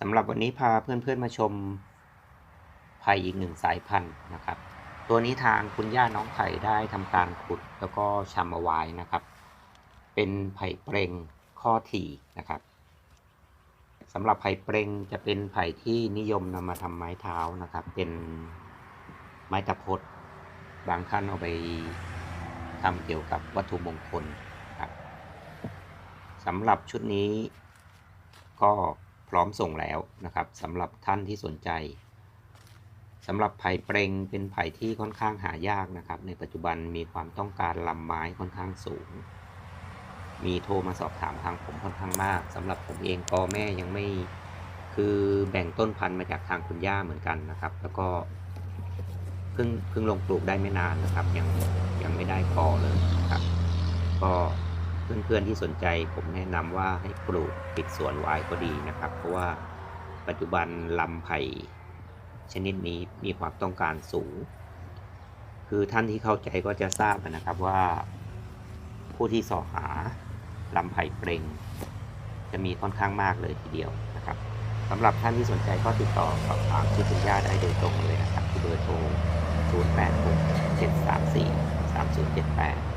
สำหรับวันนี้พาเพื่อนๆมาชมไผ่อีกหนึ่งสายพันธุ์นะครับ ตัวนี้ทางคุณย่าน้องไผ่ได้ทำการขุดแล้วก็ชำเอาไว้นะครับ เป็นไผ่เปรงข้อถี่นะครับสำหรับไผ่เปรงจะเป็นไผ่ที่นิยมนำมาทำไม้เท้านะครับ เป็นไม้ตะพดบางท่านเอาไปทำเกี่ยวกับวัตถุมงคลครับสำหรับชุดนี้ก็ ร้อมส่งแล้วนะครับสำหรับท่านที่สนใจสำหรับไผ่เปรงเป็นไผ่ที่ค่อนข้างหายากนะครับ ในปัจจุบันมีความต้องการลำไม้ค่อนข้างสูง มีโทรมาสอบถามทางผมค่อนข้างมากสำหรับผมเองกอแม่ยังไม่คือแบ่งต้นพันธุ์มาจากทางคุณย่าเหมือนกันนะครับ แล้วก็เพิ่งเพิ่งลงปลูกได้ไม่นานนะครับ ยังยังไม่ได้กอเลยนะครับ ก็ เพื่อนๆที่สนใจผมแนะนำว่าให้ปลูกติดสวนไวน์ก็ดีนะครับ เพราะว่าปัจจุบันลำไผ่ชนิดนี้มีความต้องการสูง คือท่านที่เข้าใจก็จะทราบนะครับว่า ผู้ที่สอหาลำไผ่เปล่งจะมีค่อนข้างมากเลยทีเดียวนะครับสำหรับท่านที่สนใจก็ติดต่อสอบถามที่คุณย่าได้โดยตรงเลยนะครับที่เบอร์โทร 0 8 6 7 3 4 3 0 7 8